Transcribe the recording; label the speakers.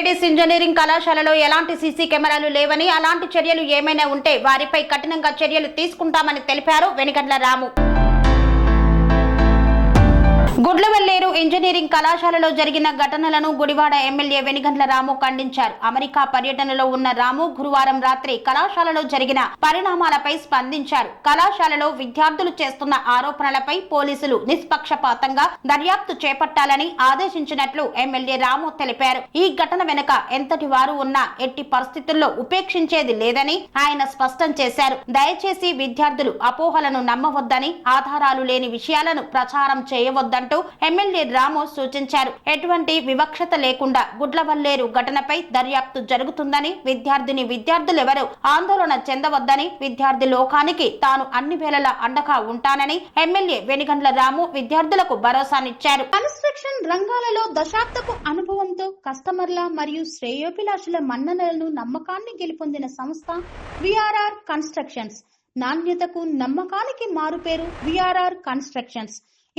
Speaker 1: Ladies engineering కళాశాలలో ఎలాంటి CC కెమెరాలు లేవని అలాంటి చర్యలు ఏమైనా ఉంటే వారిపై కఠినంగా చర్యలు తీసుకుంటామని తెలిపారు వెనిగండ్ల రాము. గుడ్లు ఇంజనీరింగ్ కళాశాలలో జరిగిన ఘటనలను గుడివాడ ఎమ్మెల్యే వెనిగండ్ల రాము ఖండించారు. అమెరికా పర్యటనలో ఉన్న రాము గురువారం రాత్రి కళాశాలలో జరిగిన పరిణామాలపై స్పందించారు. కళాశాలలో విద్యార్థులు చేస్తున్న ఆరోపణలపై పోలీసులు నిష్పక్షపాతంగా దర్యాప్తు చేపట్టాలని ఆదేశించినట్లు ఎమ్మెల్యే రాము తెలిపారు. ఈ ఘటన వెనుక ఎంతటి వారు ఉన్నా ఎట్టి పరిస్థితుల్లో ఉపేక్షించేది లేదని ఆయన స్పష్టం చేశారు. దయచేసి విద్యార్థులు అపోహలను నమ్మవద్దని ఆధారాలు లేని విషయాలను ప్రచారం చేయవద్దంటూ ఎమ్మెల్యే రాము సూచించారు. ఎటువంటి వివక్షత లేకుండా గుడ్లవల్లేరు ఘటనపై దర్యాప్తు జరుగుతుందని విద్యార్థిని విద్యార్థులెవరూ ఆందోళన చెందవద్దని విద్యార్థి లోకానికి తాను అన్ని వేళలా అండగా ఉంటానని ఎమ్మెల్యే వెనిగండ్ల రాము విద్యార్థులకు భరోసానిచ్చారు.
Speaker 2: కన్స్ట్రక్షన్ రంగాలలో దశాబ్దపు అనుభవంతో కస్టమర్ల మరియు శ్రేయోభిలాషుల మన్ననలను నమ్మకాన్ని గెలుపొందిన సంస్థ విఆర్ఆర్ కన్స్ట్రక్షన్స్. నాణ్యతకు నమ్మకానికి మారుపేరు VRR constructions.